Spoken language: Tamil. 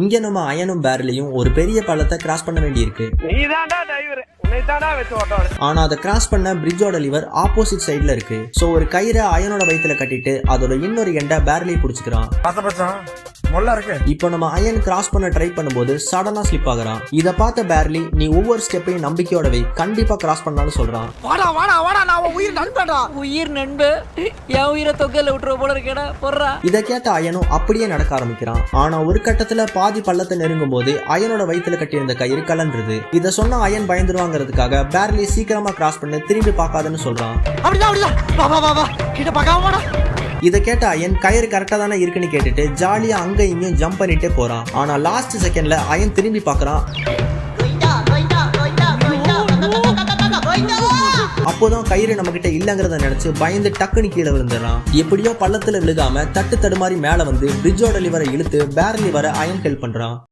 இங்க நம்ம அயனும் பேரலியும் ஒரு பெரிய பள்ளத்தை கிராஸ் பண்ண வேண்டியிருக்கு. ஆனா அதை கிராஸ் பண்ண பிரிட்ஜோட லிவர் ஆப்போசிட் சைடுல இருக்கு. சோ ஒரு கயிறை அயனோட வயித்துல கட்டிட்டு அதோட இன்னொரு எண்டை பேரலி பிடிச்சிக்கிறான். மொல்லா இருக்கு. இப்போ நம்ம அயன் கிராஸ் பண்ண ட்ரை பண்ணும்போது சடனா ஸ்லிப் ஆகுறான். இத பார்த்த பேர்லி நீ ஒவ்வொரு ஸ்டெப்பையும் நம்பிக்கையோட வை. கண்டிப்பா கிராஸ் பண்ணாலும் சொல்றான். வாடா வாடா வாடா நான் உயிர் நண்பன்டா. உயிர் நண்பு என் உயிரை தொகையில விட்டுற போல இருக்கேடா பொறா இதை கேட்ட அயனும் அப்படியே நடக்க ஆரம்பிக்கிறான். ஆனா ஒரு கட்டத்துல பாதி பள்ளத்தை நெருங்கும் போது அயனோட வயித்துல கட்டியிருந்த கயிறு கலன்றுது. இத சொன்ன அயன் பயந்துருவாங்கிறதுக்காக பேர்லி சீக்கிரமா கிராஸ் பண்ணி திரும்பி பார்க்காதுன்னு சொல்றான். அப்படிதான் அப்படிதான். வா வா வா வா. கிட்ட பார்க்காம வாடா. இதை கேட்ட அயன் கயிறு கரெக்டா தானே இருக்குன்னு கேட்டுட்டு ஜாலியா அங்க இங்கேயும் ஜம்ப் பண்ணிட்டே போறான். ஆனா லாஸ்ட் செகண்ட்ல அயன் திரும்பி பார்க்கறான். அப்போதான் கயிறு நம்ம கிட்ட இல்லங்கிறத நினைச்சு பயந்து டக்குன்னு கீழே விழுந்துடுறான். எப்படியோ பள்ளத்துல விழுகாம தட்டு தடுமாறி மேல வந்து பிரிட்ஜோட லிவரை இழுத்து பேரலி வர அயன் ஹெல்ப் பண்றான்.